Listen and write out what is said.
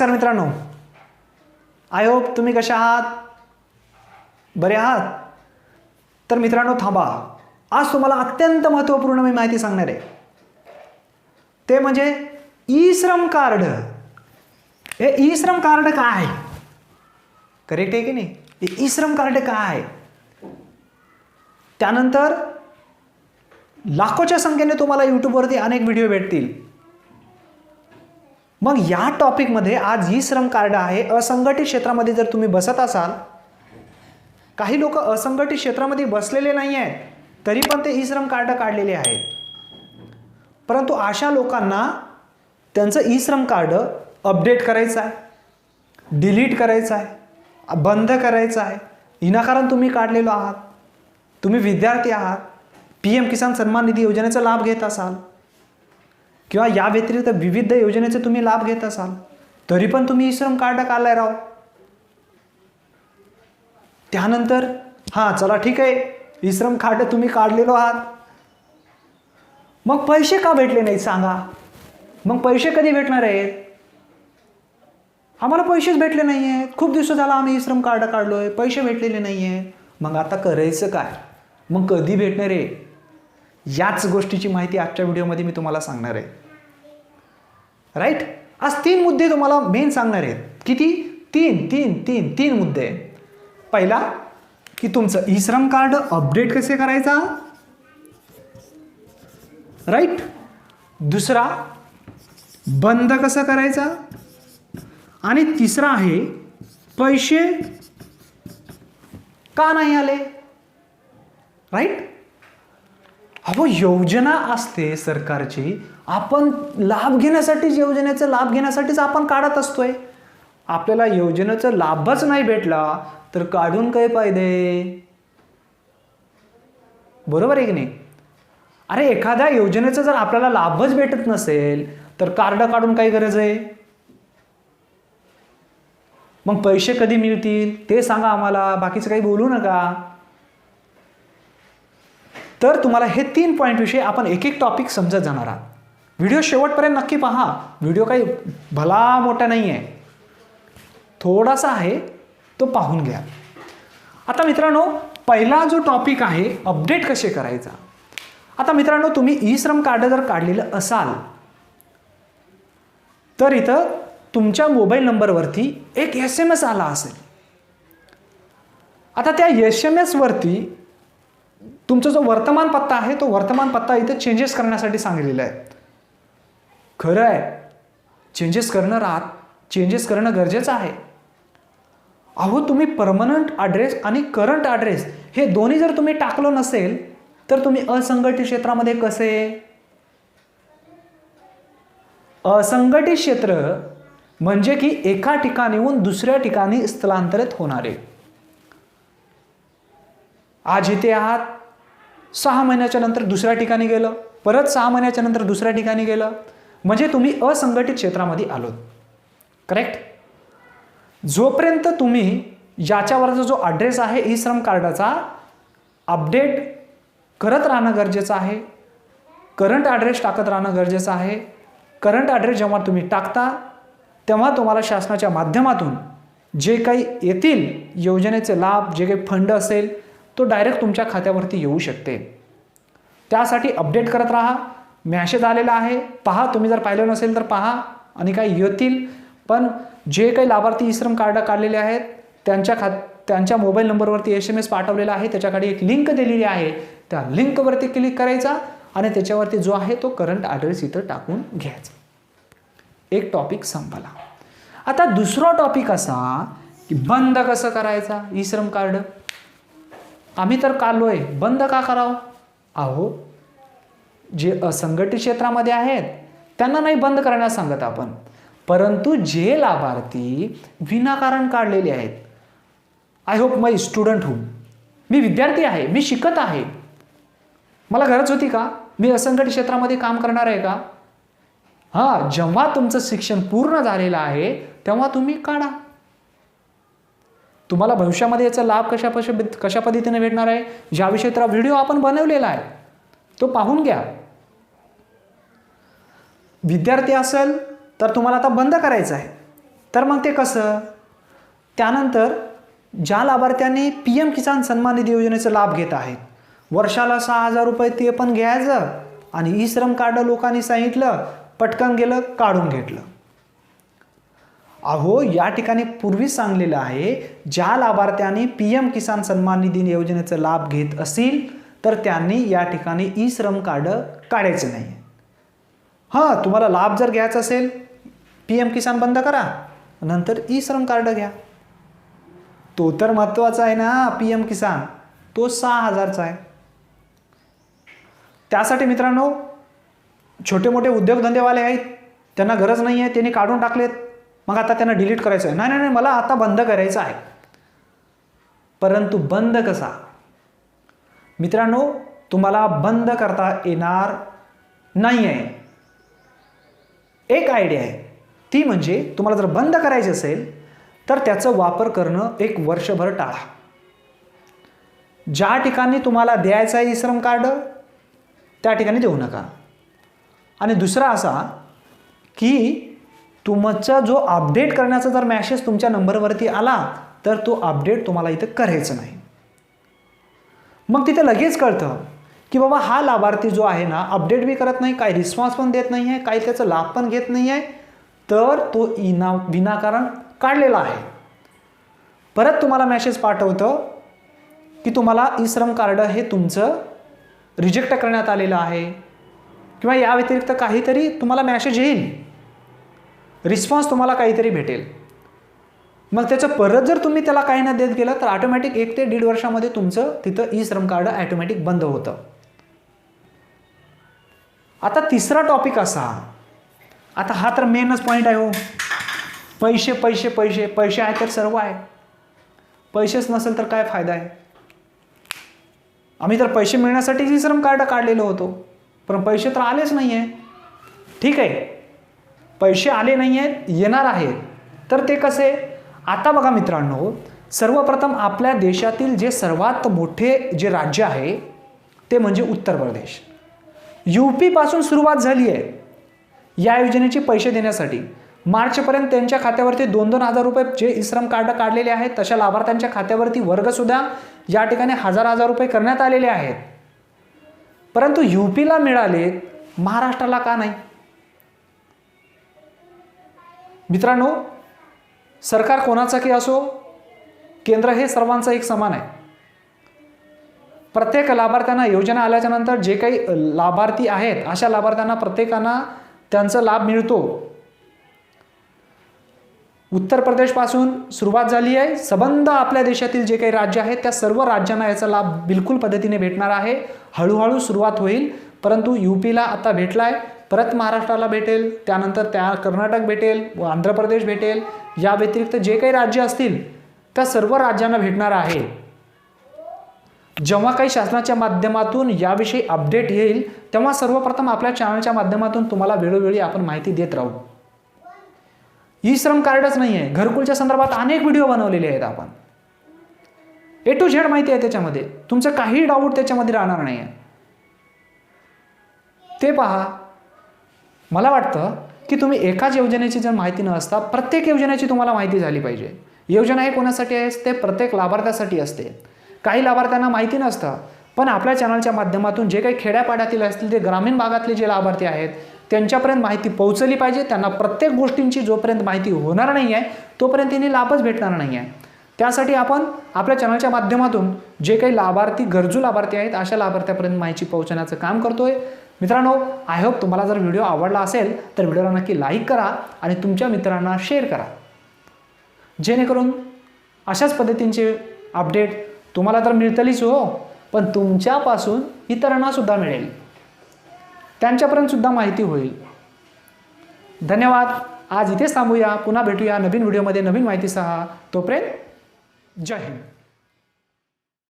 नमस्कार मित्रांनो. I hope तुम्ही कशा आहात? बरे आहात? तर मित्रांनो थांबा. आज तुम्हाला अत्यंत महत्त्वपूर्ण मी माहिती सांगणार आहे. ते म्हणजे ई श्रम कार्ड. हे ई श्रम कार्ड काय? आहे करेक्ट आहे की नाही? ई श्रम कार्ड काय? आहे त्यानंतर लाखोच्या संख्येने तुम्हाला यूट्यूबवरती अनेक व्हिडिओ भेटतील. मग या टॉपिकमध्ये आज ई श्रम कार्ड आहे. असंघटित क्षेत्रामध्ये जर तुम्ही बसत असाल काही लोक असंघटित क्षेत्रामध्ये बसलेले नाही आहेत तरी पण ते ई श्रम कार्ड काढलेले आहेत. परंतु अशा लोकांना त्यांचं ई श्रम कार्ड अपडेट करायचं आहे डिलीट करायचं आहे बंद करायचं आहे. विनाकारण तुम्ही काढलेलो आहात. तुम्ही विद्यार्थी आहात. पी एम किसान सन्मान निधी योजनेचा लाभ घेत असाल. किंवा या व्यतिरिक्त विविध योजनेचे तुम्ही लाभ घेत असाल तरी पण तुम्ही ई श्रम कार्ड काढलाय राव. त्यानंतर हां चला ठीक आहे ई श्रम कार्ड तुम्ही काढलेलो आहात. मग पैसे का भेटले नाहीत सांगा. मग पैसे कधी भेटणार आहेत? आम्हाला पैसेच भेटले नाही आहेत खूप दिवस झाला आम्ही ई श्रम कार्ड काढलोय पैसे भेटलेले नाही आहेत मग आता करायचं काय? मग कधी भेटणार आहे? याच गोष्टीची माहिती आजच्या व्हिडिओमध्ये मी तुम्हाला सांगणार आहे. राईट आज तीन मुद्दे तुम्हाला मेन सांगणार आहेत. किती? तीन तीन तीन तीन मुद्दे. पहिला की तुमचं ई श्रम कार्ड अपडेट कसे करायचा? राईट दुसरा बंद कसं करायचा? आणि तिसरा आहे पैसे का नाही आले? राईट अहो योजना असते सरकारची. आपण लाभ घेण्यासाठीच योजनेचा लाभ घेण्यासाठीच आपण काढत असतोय. आपल्याला योजनेचा लाभच नाही भेटला तर काढून काय फायदे? बरोबर आहे की नाही? अरे एखाद्या योजनेचा जर आपल्याला लाभच भेटत नसेल तर कार्ड काढून काय गरज आहे? मग पैसे कधी मिळतील? ते सांगा आम्हाला. बाकीचं काही बोलू नका. तर तुम्हाला हे तीन पॉईंटविषयी आपण एक एक टॉपिक समजत जाणार आहात. व्हिडिओ शेवटपर्यंत नक्की पहा. व्हिडिओ काही भला मोठा नाही आहे थोडासा आहे तो पाहून घ्या. आता मित्रांनो पहिला जो टॉपिक आहे अपडेट कसे करायचा? आता मित्रांनो तुम्ही ई श्रम कार्ड जर काढलेलं असाल तर इथं तुमच्या मोबाईल नंबरवरती एक एस एम एस आला असेल. आता त्या एस एम एसवरती तुमचा जो वर्तमान पत्ता आहे तो वर्तमान पत्ता इथे चेंजेस करण्यासाठी सांगितलेला आहे. खरं आहे चेंजेस करणं राहत चेंजेस करणं गरजेचं आहे. अहो तुम्ही परमनंट ॲड्रेस आणि करंट ॲड्रेस हे दोन्ही जर तुम्ही टाकलं नसेल तर तुम्ही असंघटित क्षेत्रामध्ये कसे? असंघटित क्षेत्र म्हणजे की एका ठिकाणीहून दुसऱ्या ठिकाणी स्थलांतरित होणारे. आज इथे आहात. सहा महिन्याच्या नंतर दुसऱ्या ठिकाणी गेलं. परत सहा महिन्याच्या नंतर दुसऱ्या ठिकाणी गेलं. म्हणजे तुम्ही असंघटित क्षेत्रामध्ये आलोत. करेक्ट जोपर्यंत तुम्ही याच्यावरचा जो ॲड्रेस आहे ई श्रम कार्डाचा अपडेट करत राहणं गरजेचं आहे. करंट ॲड्रेस टाकत राहणं गरजेचं आहे. करंट ॲड्रेस जेव्हा तुम्ही टाकता तेव्हा तुम्हाला शासनाच्या माध्यमातून जे काही येतील योजनेचे लाभ जे काही फंड असेल तो डायरेक्ट तुमच्या खात्यावरती येऊ शकते. त्यासाठी अपडेट करत राहा. मॅसेज आलेला आहे. पहा तुम्ही जर पाहिलं नसेल तर पहा. आणि काही येतील. पण जे काही लाभार्थी ई श्रम कार्ड काढलेले आहेत त्यांच्या खात त्यांच्या मोबाईल नंबरवरती एस एम एस पाठवलेला आहे. त्याच्याकडे एक लिंक दिलेली आहे. त्या लिंकवरती क्लिक करायचा आणि त्याच्यावरती जो आहे तो करंट ॲड्रेस इथं टाकून घ्यायचा. एक टॉपिक संपला. आता दुसरा टॉपिक असा की बंद कसं करायचा? ई श्रम कार्ड आम्ही तर काढलोय बंद का करावं? अहो जे असंघटित क्षेत्रामध्ये आहेत त्यांना नाही बंद करण्यास सांगत आपण. परंतु जे लाभार्थी विनाकारण काढलेले आहेत I hope my student whom मी विद्यार्थी आहे मी शिकत आहे. मला गरज होती का? मी असंघटित क्षेत्रामध्ये काम करणार आहे का? हां जेव्हा तुमचं शिक्षण पूर्ण झालेलं आहे तेव्हा तुम्ही काढा. तुम्हाला भविष्यामध्ये याचा लाभ कशा कशा कशा पद्धतीने भेटणार आहे? ज्याविषयी तर व्हिडिओ आपण बनवलेला आहे तो पाहून घ्या. विद्यार्थी असेल तर तुम्हाला आता बंद करायचं आहे. तर मग ते कसं? त्यानंतर ज्या लाभार्थ्यांनी पी एम किसान सन्मान निधी योजनेचा लाभ घेत आहेत वर्षाला सहा हजार रुपये ते पण घ्यायचं आणि ई श्रम कार्ड लोकांनी सांगितलं पटकन गेलं काढून घेतलं. अहो या ठिकाणी पूर्वीच सांगलेलं आहे ज्या लाभार्थ्याने पी एम किसान सन्मान निधी योजनेचा लाभ घेत असतील तर त्यांनी या ठिकाणी ई श्रम कार्ड काढायचे नाही. हां तुम्हाला लाभ जर घ्यायचा असेल पी एम किसान बंद करा नंतर ई श्रम कार्ड घ्या. तो तर महत्त्वाचा आहे ना पी एम किसान. तो सहा हजारचा आहे. त्यासाठी मित्रांनो छोटे मोठे उद्योगधंदेवाले आहेत त्यांना गरज नाही आहे त्यांनी काढून टाकलेत. मग आता त्यांना डिलीट करायचं आहे. नाही नाही नाही मला आता बंद करायचं आहे. परंतु बंद कसा? मित्रांनो तुम्हाला बंद करता येणार नाही आहे एक आयडिया आहे. ती म्हणजे तुम्हाला जर बंद करायची असेल तर त्याचा वापर करणं एक वर्षभर टाळा. ज्या ठिकाणी तुम्हाला द्यायचं आहे श्रम कार्ड त्या ठिकाणी देऊ नका. आणि दुसरा असा की तुमचा जो अपडेट करण्याचा जर मॅसेज तुमच्या नंबरवरती आला तर तो अपडेट तुम्हाला इथं करायचं नाही. मग तिथे लगेच कळतं की बाबा हा लाभार्थी जो आहे ना अपडेट बी करत नाही काही रिस्पॉन्स पण देत नाही आहे काही त्याचा लाभ पण घेत नाही आहे तर तो इना विनाकारण काढलेला आहे. परत तुम्हाला मॅसेज पाठवतं की तुम्हाला ई श्रम कार्ड हे तुमचं रिजेक्ट करण्यात आलेलं आहे. किंवा या व्यतिरिक्त काहीतरी तुम्हाला मॅसेज येईल. रिस्पॉन्स तुम्हाला काहीतरी भेटेल. मग त्याचं परत जर तुम्ही त्याला काही न देत गेलं तर ऑटोमॅटिक एक ते दीड वर्षामध्ये तुमचं तिथं ई श्रम कार्ड ॲटोमॅटिक बंद होतं. आता तिसरा टॉपिक असा. आता हा तर मेनच पॉईंट आहे हो. पैसे पैसे पैसे पैसे आहे तर सर्व आहे. पैसेच नसेल तर काय फायदा आहे? आम्ही तर पैसे मिळण्यासाठी ई श्रम कार्ड काढलेलो होतो. पण पैसे तर आलेच नाही आहे ठीक आहे. पैसे आले नाही आहेत येणार आहेत तर ते कसे? आता बघा मित्रांनो सर्वप्रथम आपल्या देशातील जे सर्वात मोठे जे राज्य आहे ते म्हणजे उत्तर प्रदेश. यू पीपासून सुरुवात झाली आहे. या योजनेचे पैसे देण्यासाठी. मार्चपर्यंत त्यांच्या खात्यावरती दोन दोन हजार रुपये जे इश्रम कार्ड काढलेले आहेत तशा लाभार्थ्यांच्या खात्यावरती वर्गसुद्धा या ठिकाणी हजार हजार रुपये करण्यात आलेले आहेत. परंतु यू पीला मिळाले महाराष्ट्राला का नाही? मित्रांनो सरकार कोणाचं की असो केंद्र हे सर्वांचं एक समान आहे. प्रत्येक लाभार्थ्यांना योजना आल्याच्यानंतर जे काही लाभार्थी आहेत अशा लाभार्थ्यांना प्रत्येकांना त्यांचा लाभ मिळतो. उत्तर प्रदेशपासून सुरुवात झाली आहे. संबंध आपल्या देशातील जे काही राज्य आहेत त्या सर्व राज्यांना याचा लाभ बिलकुल पद्धतीने भेटणार आहे. हळूहळू सुरुवात होईल परंतु यू पीला आता भेटला आहे परत महाराष्ट्राला भेटेल त्यानंतर त्या कर्नाटक भेटेल व आंध्र प्रदेश भेटेल. या व्यतिरिक्त जे काही राज्य असतील त्या सर्व राज्यांना भेटणार आहे. जेव्हा काही शासनाच्या माध्यमातून याविषयी अपडेट येईल तेव्हा सर्वप्रथम आपल्या चॅनलच्या माध्यमातून तुम्हाला वेळोवेळी आपण माहिती देत राहू. ई श्रम कार्डच नाही आहे घरकुलच्या संदर्भात अनेक व्हिडिओ बनवलेले आहेत आपण. ए टू झेड माहिती आहे त्याच्यामध्ये. तुमचं काही डाऊट त्याच्यामध्ये राहणार नाही आहे ते पहा. मला वाटतं की तुम्ही एकाच योजनेची जर माहिती न असता प्रत्येक योजनेची तुम्हाला माहिती झाली पाहिजे. योजना हे कोणासाठी आहे? ते प्रत्येक लाभार्थ्यासाठी असते. काही लाभार्थ्यांना माहिती नसतं पण आपल्या चॅनलच्या माध्यमातून जे काही खेड्यापाड्यातील असतील ते ग्रामीण भागातले जे लाभार्थी आहेत त्यांच्यापर्यंत माहिती पोहोचली पाहिजे. त्यांना प्रत्येक गोष्टींची जोपर्यंत माहिती होणार नाही आहे तोपर्यंत त्यांनी लाभच भेटणार नाही आहे त्यासाठी आपण आपल्या चॅनलच्या माध्यमातून जे काही लाभार्थी गरजू लाभार्थी आहेत अशा लाभार्थ्यापर्यंत माहिती पोहोचण्याचं काम करतोय. मित्रांनो आय होप तुम्हाला जर व्हिडिओ आवडला असेल तर व्हिडिओला नक्की लाईक करा आणि तुमच्या मित्रांना शेअर करा. जेणेकरून अशाच पद्धतींचे अपडेट तुम्हाला तर मिळतलीच हो पण तुमच्यापासून इतरांनासुद्धा मिळेल. त्यांच्यापर्यंतसुद्धा माहिती होईल. धन्यवाद. आज इथेच थांबूया. पुन्हा भेटूया नवीन व्हिडिओमध्ये नवीन माहितीसह. तोपर्यंत जय हिंद.